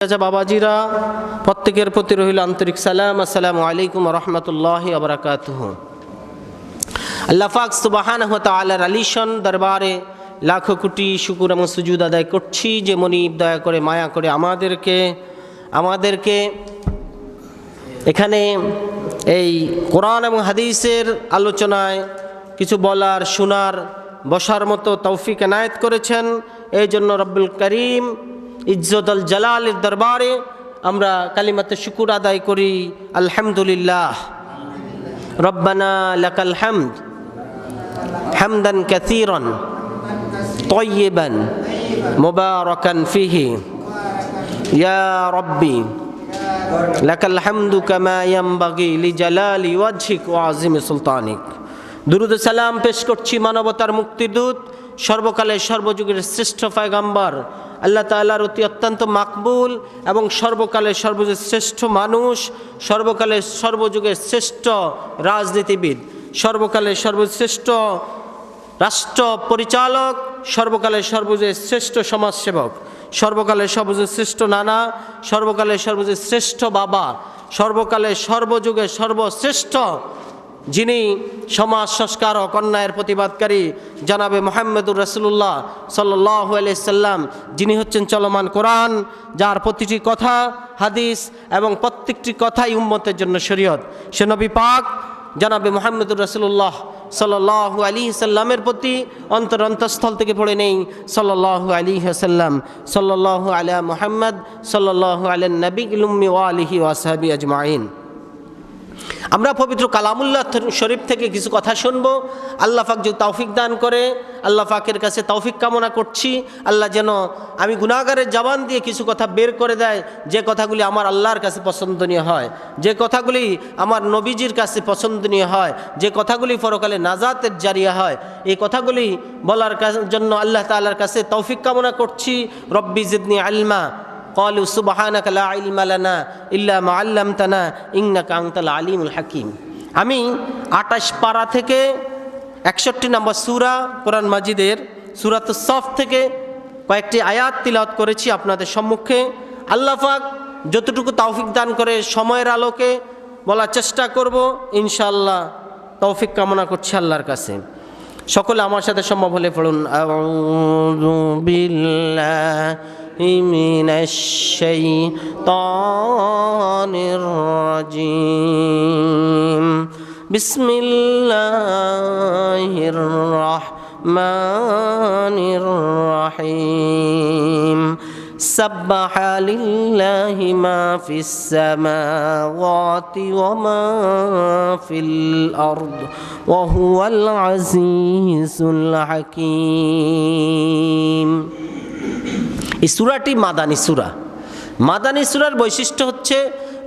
বাবাজিরা, প্রত্যেকের প্রতি রহিল আন্তরিক সালাম, আসসালামু আলাইকুম রহমতুল্লাহ আবরাকাতুহ আল্লাহ পাক সুবাহান তালার আলিশন দরবারে লাখো কোটি শুকুর এবং সুজুদ আদায় করছি যে মনিব দয়া করে, মায়া করে আমাদেরকে আমাদেরকে এখানে এই কোরআন এবং হাদিসের আলোচনায় কিছু বলার, শোনার, বসার মতো তৌফিক এনায়েত করেছেন। এই জন্য রব্বুল করিম ইজ্জতুল জালালের দরবারে আমরা কালিমাতে শুকুর আদায় করি আলহামদুলিল্লাহ রব্বানা লাকাল হামদ হামদান কাসীরান طيبا مباركا فيه يا ربي لك الحمد كما ينبغي لجلال وجهك وعظيم سلطانك দুরুদ সালাম পেশ করছি মানবতার মুক্তিদূত সর্বকালের সর্বযুগের শ্রেষ্ঠ পায়গাম্বার আল্লাহ তাআলার অতি অত্যন্ত মাকবুল এবং সর্বকালের সর্বযুগের শ্রেষ্ঠ মানুষ, সর্বকালের সর্বযুগের শ্রেষ্ঠ রাজনীতিবিদ, সর্বকালের সর্বশ্রেষ্ঠ রাষ্ট্র পরিচালক, সর্বকালের সর্বজের শ্রেষ্ঠ সমাজসেবক, সর্বকালের সর্বজের শ্রেষ্ঠ নানা, সর্বকালের সর্বজের শ্রেষ্ঠ বাবা, সর্বকালের সর্বযুগের সর্বশ্রেষ্ঠ যিনি সমাজ সংস্কারক, অন্যায়ের প্রতিবাদকারী জানাবে মোহাম্মদুর রসুল্লাহ সাল্লাহ সাল্লাম, যিনি হচ্ছেন চলমান কোরআন, যার প্রতিটি কথা হাদিস এবং প্রত্যেকটি কথাই উম্মতের জন্য শরীয়ত। সে নবী পাক জানাবে মোহাম্মদুর রসুল্লাহ সাল্লাহ আলী সাল্লামের প্রতি অন্তর অন্তঃস্থল থেকে পড়ে নেই। সাল্লাহ আলী সাল্লাম সাল্লাহ আলা মোহাম্মদ সাল্লাহ আলা নবী ইলুম্মি ওয়া আলিহি ওয়াসাহাবি আজমাইন। আমরা পবিত্র কালামুল্লাহ শরীফ থেকে কিছু কথা শুনব। আল্লাহ পাক যে তৌফিক দান করে, আল্লাহ পাকের কাছে তৌফিক কামনা করছি। আল্লাহ যেন আমি গুণাগারের জবান দিয়ে কিছু কথা বের করে দেয়, যে কথাগুলি আমার আল্লাহর কাছে পছন্দনীয় হয়, যে কথাগুলি আমার নবীজির কাছে পছন্দনীয় হয়, যে কথাগুলি পরকালে নাজাতের জারিয়া হয়, এই কথাগুলি বলার জন্য আল্লাহ তাআলার কাছে তৌফিক কামনা করছি। রব্বি জিদনি আলমা قالوا سبحانك لا علم لنا إلا ما علمتنا إنك أنت العليم الحكيم আমি আটাশ পারা থেকে একষট্টি নম্বর সুরা কোরআন মাজিদের সুরাত সফ থেকে কয়েকটি আয়াত তিলাওয়াত করেছি আপনাদের সম্মুখে আল্লাহ পাক যতটুকু তৌফিক দান করে সময়ের আলোকে বলার চেষ্টা করব ইনশাআল্লাহ তৌফিক কামনা করছি আল্লাহর কাছে সকলে আমার সাথে সম্ভব হলে পড়ুন من الشيطان الرجيم. بسم الله الرحمن الرحيم. سبح لله ما في السماوات وما في الأرض وهو العزيز الحكيم. এই সুরাটি মাদানী সুরা। মাদানী সুরার বৈশিষ্ট্য হচ্ছে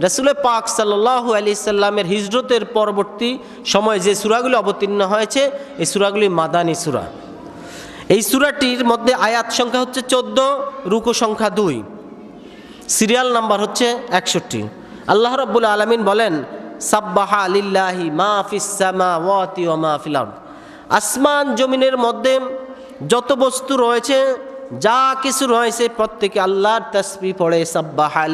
রসুলের পাক সাল্লাহ আলি সাল্লামের হিজরতের পরবর্তী সময়ে যে সুরাগুলি অবতীর্ণ হয়েছে, এই সুরাগুলি মাদানী সুরা। এই সুরাটির মধ্যে আয়াত সংখ্যা হচ্ছে চোদ্দ, রুকু সংখ্যা দুই। সিরিয়াল নাম্বার হচ্ছে একষট্টি। আল্লাহ রব্বুল আলমিন বলেন, সাব্বাহা আলিল্লাহি মা ফিসামা ওয়াতি ও মা ফিল আরদ। আসমান জমিনের মধ্যে যত বস্তু রয়েছে যা কিছু রয়েছে প্রত্যেকে আল্লাহর তসবি পড়ে, সাব্বাহা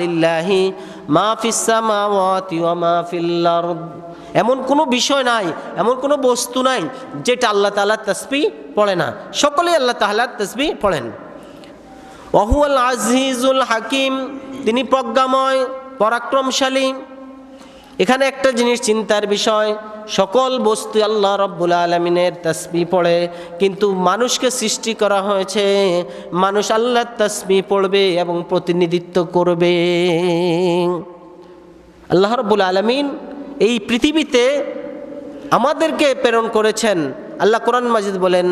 মা ফিসামা ওয়াতি ও মা ফিল আরদ। এমন কোনো বিষয় নাই, এমন কোনো বস্তু নাই যেটা আল্লাহ তালার তসবি পড়ে না। সকলেই আল্লাহ তাল্লার তসবি পড়েন। ওহুয়াল আজিজুল হাকিম, তিনি প্রজ্ঞাময়, পরাক্রমশালী। এখানে একটা জিনিস চিন্তার বিষয় সকল বস্তু আল্লাহ রব্বুল আলমিনের তসবি পড়ে, কিন্তু মানুষকে সৃষ্টি করা হয়েছে, মানুষ আল্লাহর তসবি পড়বে এবং প্রতিনিধিত্ব করবে। আল্লাহ রব্বুল আলমিন এই পৃথিবীতে আমাদেরকে প্রেরণ করেছেন আল্লাহ কোরআন মাজিদ বলেন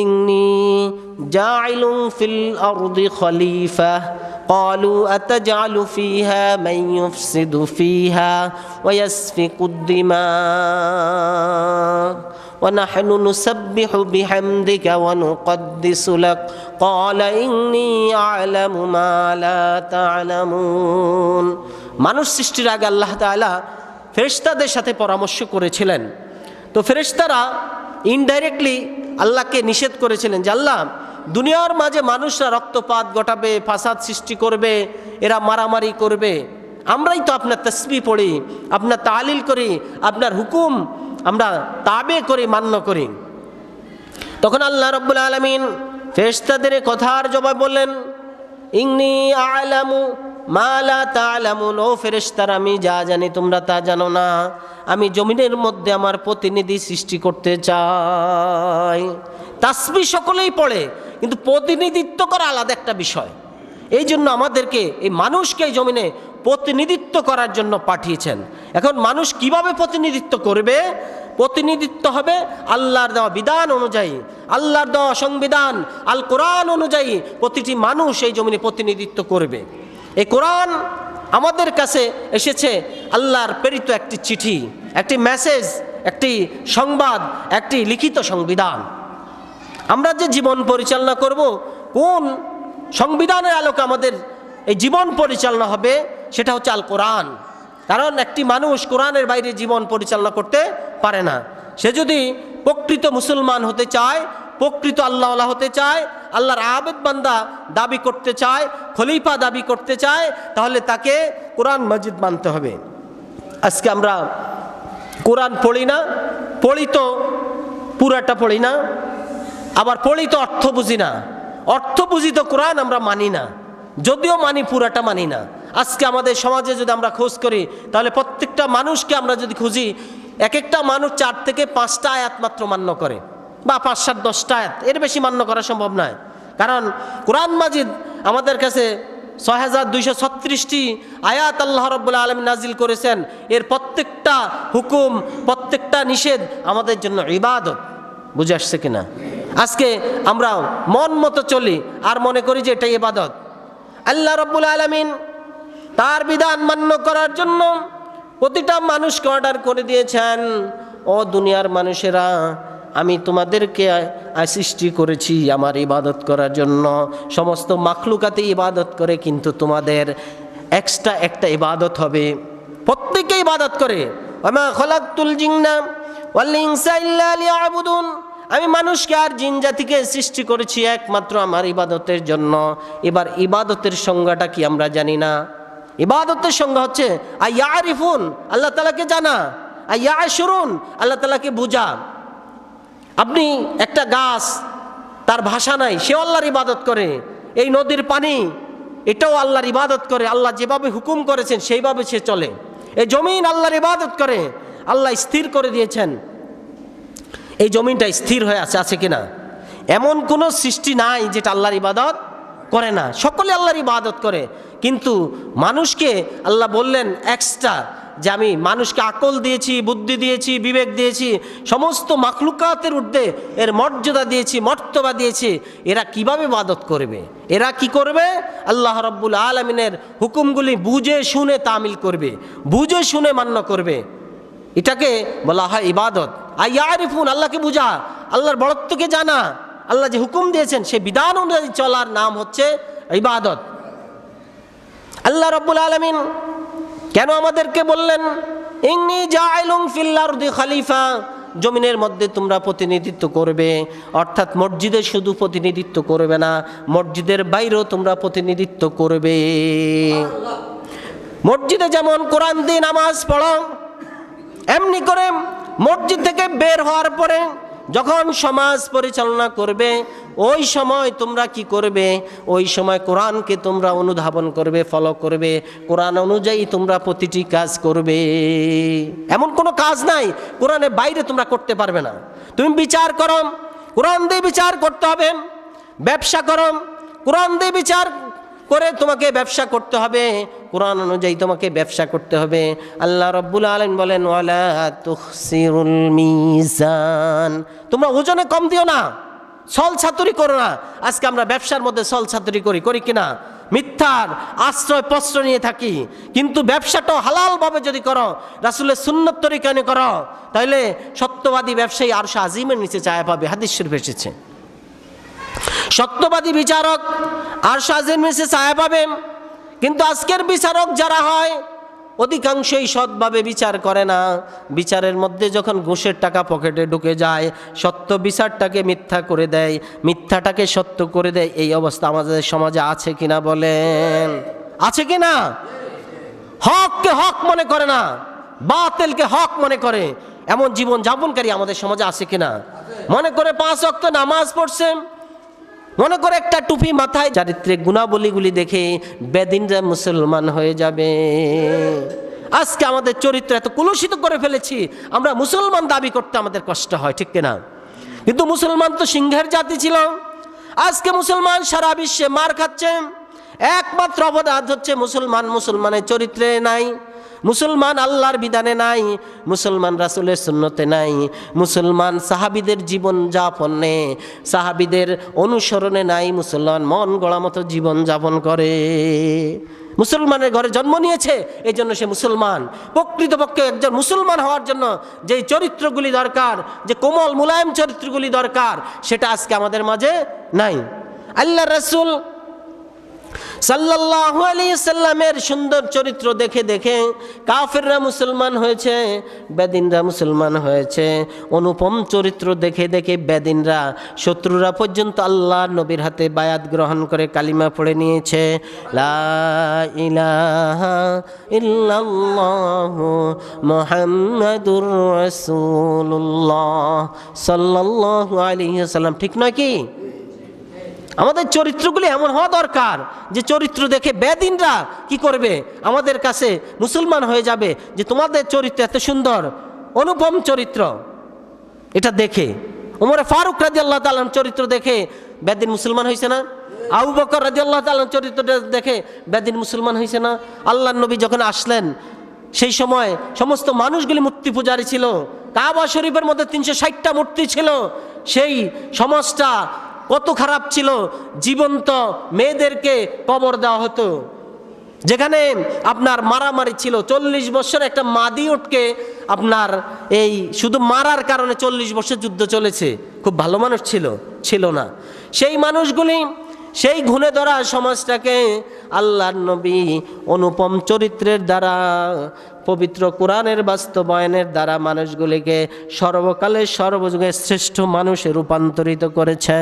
ইংনি জাইলুম ফিল আরদি খলিফা قالوا أتجعل فيها من يفسد فيها ويسفك الدماء ونحن نسبح بحمدك ونقدس لك قال إني أعلم ما لا تعلمون মানুষ সৃষ্টির আগে আল্লাহ তাআলা ফেরেশতাদের সাথে পরামর্শ করেছিলেন তো ফেরেশতারা ইনডাইরেক্টলি আল্লাহকে নিষেধ করেছিলেন যে, আল্লাহ, দুনিয়ার মাঝে মানুষরা রক্তপাত ঘটাবে, ফাসাদ সৃষ্টি করবে, এরা মারামারি করবে। আমরাই তো আপনার তসবি পড়ি, আপনার তালিল করি, আপনার হুকুম আমরা তাবে করি, মান্য করি। তখন আল্লাহ রব্বুল আলমিন ফেরেশতাদের এ কথার জবাব বললেন ইংনি আলামু মালা তালামুন ও ফেরেশতার, আমি যা জানি তোমরা তা জানো না। আমি জমিনের মধ্যে আমার প্রতিনিধি সৃষ্টি করতে চাই। তাসবি সকলেই পড়ে, কিন্তু প্রতিনিধিত্ব করা আলাদা একটা বিষয়। এই জন্য আমাদেরকে, এই মানুষকে এই জমিনে প্রতিনিধিত্ব করার জন্য পাঠিয়েছেন। এখন মানুষ কীভাবে প্রতিনিধিত্ব করবে? প্রতিনিধিত্ব হবে আল্লাহর দেওয়া বিধান অনুযায়ী, আল্লাহর দেওয়া সংবিধান, আল কোরআন অনুযায়ী প্রতিটি মানুষ এই জমিনে প্রতিনিধিত্ব করবে। এই কোরআন আমাদের কাছে এসেছে আল্লাহর প্রেরিত একটি চিঠি, একটি মেসেজ একটি সংবাদ, একটি লিখিত সংবিধান। আমরা যে জীবন পরিচালনা করব, কোন সংবিধানের আলোকে আমাদের এই জীবন পরিচালনা হবে, সেটা হচ্ছে আল কোরআন কারণ একটি মানুষ কোরআনের বাইরে জীবন পরিচালনা করতে পারে না। সে যদি প্রকৃত মুসলমান হতে চায় প্রকৃত আল্লাহওয়ালা হতে চায়, আল্লাহর আবেদ বান্দা দাবি করতে চায়, খলিফা দাবি করতে চায়, তাহলে তাকে কোরআন মসজিদ মানতে হবে। আজকে আমরা কোরআন পড়ি না, পড়ি তো পুরাটা পড়ি না, আবার পড়ি তো অর্থ বুঝি না। অর্থ বুঝি তো কোরআন আমরা মানি না, যদিও মানি পুরাটা মানি না। আজকে আমাদের সমাজে যদি আমরা খোঁজ করি, তাহলে প্রত্যেকটা মানুষকে আমরা যদি খুঁজি এক একটা মানুষ চার থেকে পাঁচটা আয়াত মাত্র মান্য করে। বা পাঁচ সাত দশটা আয়াত। এর বেশি মান্য করা সম্ভব নয়। কারণ কোরআন মাজিদ আমাদের কাছে ছয় হাজার দুইশো ছত্রিশটি আয়াত আল্লাহ রব্বুল্লা আলম নাজিল করেছেন। এর প্রত্যেকটা হুকুম, প্রত্যেকটা নিষেধ আমাদের জন্য ইবাদত। বুঝে আসছে কিনা? আজকে আমরা মন মতো চলি আর মনে করি যে এটা ইবাদত। আল্লাহ রব্বুল আলমিন তার বিধান মান্য করার জন্য প্রতিটা মানুষকে অর্ডার করে দিয়েছেন। ও দুনিয়ার মানুষেরা আমি তোমাদেরকে সৃষ্টি করেছি আমার ইবাদত করার জন্য। সমস্ত মাখলুকাতে ইবাদত করে কিন্তু তোমাদের এক্সট্রা একটা ইবাদত হবে। প্রত্যেকে ইবাদত করে। আমা মানুষকে আর জিন জাতিকে সৃষ্টি করেছি একমাত্র আমার ইবাদতের জন্য। এবার ইবাদতের সংজ্ঞাটা কি আমরা জানি না। ইবাদতের সংজ্ঞা হচ্ছে আইয়া আল্লাহ তালাকে জানা। আইয়া শুরুন আল্লাহ তালাকে বুঝা। আপনি একটা গাছ, তার ভাষা নাই সে আল্লাহর ইবাদত করে। এই নদীর পানি, এটাও আল্লাহর ইবাদত করে। আল্লাহ যেভাবে হুকুম করেছেন, সেইভাবে সে চলে। এই জমিন আল্লাহর ইবাদত করে। আল্লাহ স্থির করে দিয়েছেন। এই জমিনটা স্থির হয়ে আছে আছে কিনা? এমন কোনো সৃষ্টি নাই যেটা আল্লাহর ইবাদত করে না। সকলে আল্লাহর ইবাদত করে। কিন্তু মানুষকে আল্লাহ বললেন এক্সট্রা যে আমি মানুষকে আকল দিয়েছি, বুদ্ধি দিয়েছি, বিবেক দিয়েছি, সমস্ত মাখলুকাতের ঊর্ধ্বে এর মর্যাদা দিয়েছি, মর্তবা দিয়েছি। এরা কীভাবে ইবাদত করবে? এরা কি করবে? আল্লাহ রব্বুল আলমিনের হুকুমগুলি বুঝে শুনে তামিল করবে, বুঝে শুনে মান্য করবে। এটাকে বলা হয় ইবাদত। আইয়ারিফুন, আল্লাহকে বুঝা। আল্লাহর বড়ত্বকে জানা। আল্লাহ যে হুকুম দিয়েছেন সে বিধান অনুযায়ী চলার নাম হচ্ছে ইবাদত। আল্লাহ রব্বুল আলমিন কেন আমাদেরকে বললেন ইংনি জাইলুং ফিল্লারদি খালিফা জমিনের মধ্যে তোমরা প্রতিনিধিত্ব করবে, অর্থাৎ মসজিদে শুধু প্রতিনিধিত্ব করবে না, মসজিদের বাইরেও তোমরা প্রতিনিধিত্ব করবে। মসজিদে যেমন কোরআন দিয়ে নামাজ পড়ো, এমনি করে মসজিদ থেকে বের হওয়ার পরে যখন সমাজ পরিচালনা করবে, ওই সময় তোমরা কি করবে? ওই সময় কোরআনকে তোমরা অনুধাবন করবে ফলো করবে। কোরআন অনুযায়ী তোমরা প্রতিটি কাজ করবে। এমন কোনো কাজ নাই, কোরআনের বাইরে তোমরা করতে পারবে না। তুমি বিচার করো, কোরআন দিয়ে বিচার করতে হবে, ব্যবসা করো, কোরআন দিয়ে বিচার করে তোমাকে ব্যবসা করতে হবে। কোরআন অনুযায়ী তোমাকে ব্যবসা করতে হবে। আল্লাহ রব্বুল আলম বলেন, ওয়ালা মিজান। তোমরা ওজনে কম দিও না, সল ছাতুরি করো না। আজকে আমরা ব্যবসার মধ্যে সল ছাতুরি করি করি কিনা? মিথ্যার আশ্রয় প্রশ্র নিয়ে থাকি। কিন্তু ব্যবসাটাও হালালভাবে যদি করো, রাসুলের সুন্নত তরিকানে করো তাহলে সত্যবাদী ব্যবসায়ী আর আজিমের নিচে চায়া পাবে, হাদিস শরীফ এসেছে। সত্যবাদী বিচারক আর সাজের মিশে ছায়া পাবেন কিন্তু আজকের বিচারক যারা হয়, অধিকাংশই সৎভাবে বিচার করে না। বিচারের মধ্যে যখন ঘুষের টাকা পকেটে ঢুকে যায়, সত্য বিচারটাকে মিথ্যা করে দেয়, মিথ্যাটাকে সত্য করে দেয়, এই অবস্থা আমাদের সমাজে আছে কিনা বলেন? আছে কি না হককে হক মনে করে না, বাতিলকে হক মনে করে। এমন জীবন যাপনকারী আমাদের সমাজে আছে কিনা? মনে করে পাঁচ অক্ত নামাজ পড়ছে মনে করে একটা টুপি মাথায় চারিত্রিক গুণাবলীগুলি দেখে বেদিনরা মুসলমান হয়ে যাবে। আজকে আমাদের চরিত্র এত কুলুষিত করে ফেলেছি, আমরা মুসলমান দাবি করতে আমাদের কষ্ট হয়, ঠিক কিনা? কিন্তু মুসলমান তো সিংহের জাতি ছিল আজকে মুসলমান সারা বিশ্বে মার খাচ্ছে। একমাত্র অপরাধ হচ্ছে মুসলমান মুসলমানের চরিত্রে নাই। মুসলমান আল্লাহর বিধানে নাই, মুসলমান রাসুলের সুন্নতে নাই, মুসলমান সাহাবিদের জীবন যাপনে সাহাবিদের অনুসরণে নাই, মুসলমান মন গড়া মতো জীবন যাপন করে। মুসলমানের ঘরে জন্ম নিয়েছে এই জন্য সে মুসলমান। প্রকৃতপক্ষে একজন মুসলমান হওয়ার জন্য যে চরিত্রগুলি দরকার, যে কোমল মুলায়ম চরিত্রগুলি দরকার, সেটা আজকে আমাদের মাঝে নাই। আল্লাহ রসুল সাল্লাল্লাহু আলাইহি সাল্লামের সুন্দর চরিত্র দেখে দেখে কাফেররা মুসলমান হয়েছে, বেদিনরা মুসলমান হয়েছে। অনুপম চরিত্র দেখে দেখে বেদিনরা, শত্রুরা পর্যন্ত আল্লাহ নবীর হাতে বায়াত গ্রহণ করে কালিমা পড়ে নিয়েছে। লা ইলাহা ইল্লাল্লাহু মুহাম্মাদুর রাসূলুল্লাহ সাল্লাল্লাহু আলাইহি সাল্লাম। ঠিক নয় কি? আমাদের চরিত্রগুলি এমন হওয়া দরকার যে চরিত্র দেখে বেদিনরা কি করবে? আমাদের কাছে মুসলমান হয়ে যাবে যে তোমাদের চরিত্র এত সুন্দর, অনুপম চরিত্র। এটা দেখে। ওমরে ফারুক রাজি আল্লাহ তালাম চরিত্র দেখে বেদিন মুসলমান হয়েছে না? আবু বকর রাজি আল্লাহ তালাম চরিত্রটা দেখে বেদিন মুসলমান হয়েছে না? আল্লাহ নবী যখন আসলেন, সেই সময় সমস্ত মানুষগুলি মূর্তি পূজারী ছিল। কাবা শরীফের মধ্যে তিনশো ষাটটা মূর্তি ছিল। সেই সমাজটা কত খারাপ ছিল, জীবন্ত মেয়েদেরকে কবর দেওয়া হতো। যেখানে আপনার মারামারি ছিল, চল্লিশ বছর একটা মাদি উঠকে আপনার এই শুধু মারার কারণে চল্লিশ বছর যুদ্ধ চলেছে, খুব ভালো মানুষ ছিল ছিল না। সেই মানুষগুলি, সেই ঘুণে ধরা সমাজটাকে আল্লাহর নবী অনুপম চরিত্রের দ্বারা, পবিত্র কোরআনের বাস্তবায়নের দ্বারা মানুষগুলিকে সর্বকালের সর্বযুগের শ্রেষ্ঠ মানুষে রূপান্তরিত করেছে।